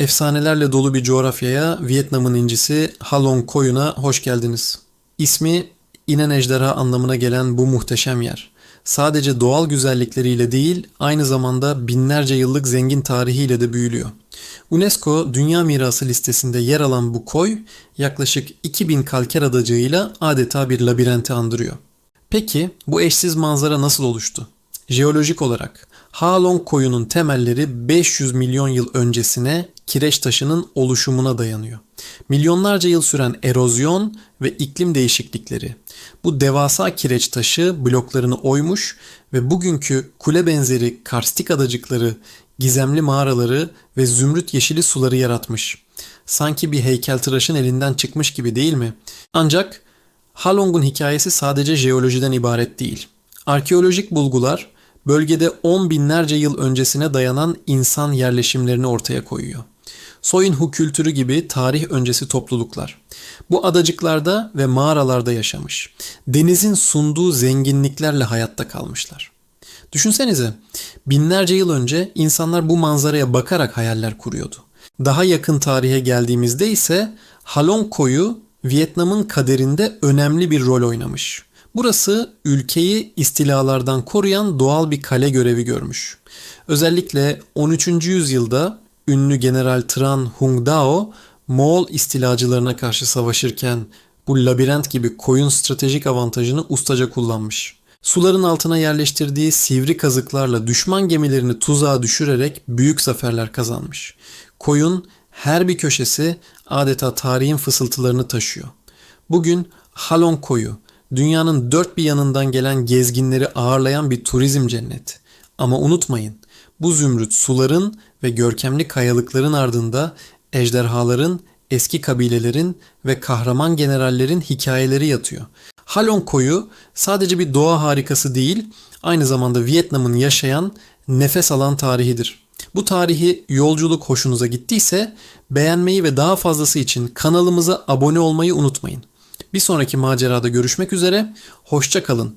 Efsanelerle dolu bir coğrafyaya Vietnam'ın incisi Halong Koyun'a hoş geldiniz. İsmi inen ejderha anlamına gelen bu muhteşem yer. Sadece doğal güzellikleriyle değil, aynı zamanda binlerce yıllık zengin tarihiyle de büyülüyor. UNESCO Dünya Mirası listesinde yer alan bu koy yaklaşık 2000 kalker adacığıyla adeta bir labirenti andırıyor. Peki bu eşsiz manzara nasıl oluştu? Jeolojik olarak Halong koyunun temelleri 500 milyon yıl öncesine kireç taşının oluşumuna dayanıyor. Milyonlarca yıl süren erozyon ve iklim değişiklikleri bu devasa kireç taşı bloklarını oymuş ve bugünkü kule benzeri karstik adacıkları, gizemli mağaraları ve zümrüt yeşili suları yaratmış. Sanki bir heykeltıraşın elinden çıkmış gibi değil mi? Ancak Halong'un hikayesi sadece jeolojiden ibaret değil. Arkeolojik bulgular bölgede on binlerce yıl öncesine dayanan insan yerleşimlerini ortaya koyuyor. Soyinhu kültürü gibi tarih öncesi topluluklar. Bu adacıklarda ve mağaralarda yaşamış. Denizin sunduğu zenginliklerle hayatta kalmışlar. Düşünsenize, binlerce yıl önce insanlar bu manzaraya bakarak hayaller kuruyordu. Daha yakın tarihe geldiğimizde ise Halong koyu Vietnam'ın kaderinde önemli bir rol oynamış. Burası ülkeyi istilalardan koruyan doğal bir kale görevi görmüş. Özellikle 13. yüzyılda ünlü General Tran Hung Dao Moğol istilacılarına karşı savaşırken bu labirent gibi koyun stratejik avantajını ustaca kullanmış. Suların altına yerleştirdiği sivri kazıklarla düşman gemilerini tuzağa düşürerek büyük zaferler kazanmış. Koyun her bir köşesi adeta tarihin fısıltılarını taşıyor. Bugün Halong Koyu dünyanın dört bir yanından gelen gezginleri ağırlayan bir turizm cenneti. Ama unutmayın bu zümrüt suların ve görkemli kayalıkların ardında ejderhaların, eski kabilelerin ve kahraman generallerin hikayeleri yatıyor. Halong koyu sadece bir doğa harikası değil, aynı zamanda Vietnam'ın yaşayan, nefes alan tarihidir. Bu tarihi yolculuk hoşunuza gittiyse beğenmeyi ve daha fazlası için kanalımıza abone olmayı unutmayın. Bir sonraki macerada görüşmek üzere, hoşça kalın.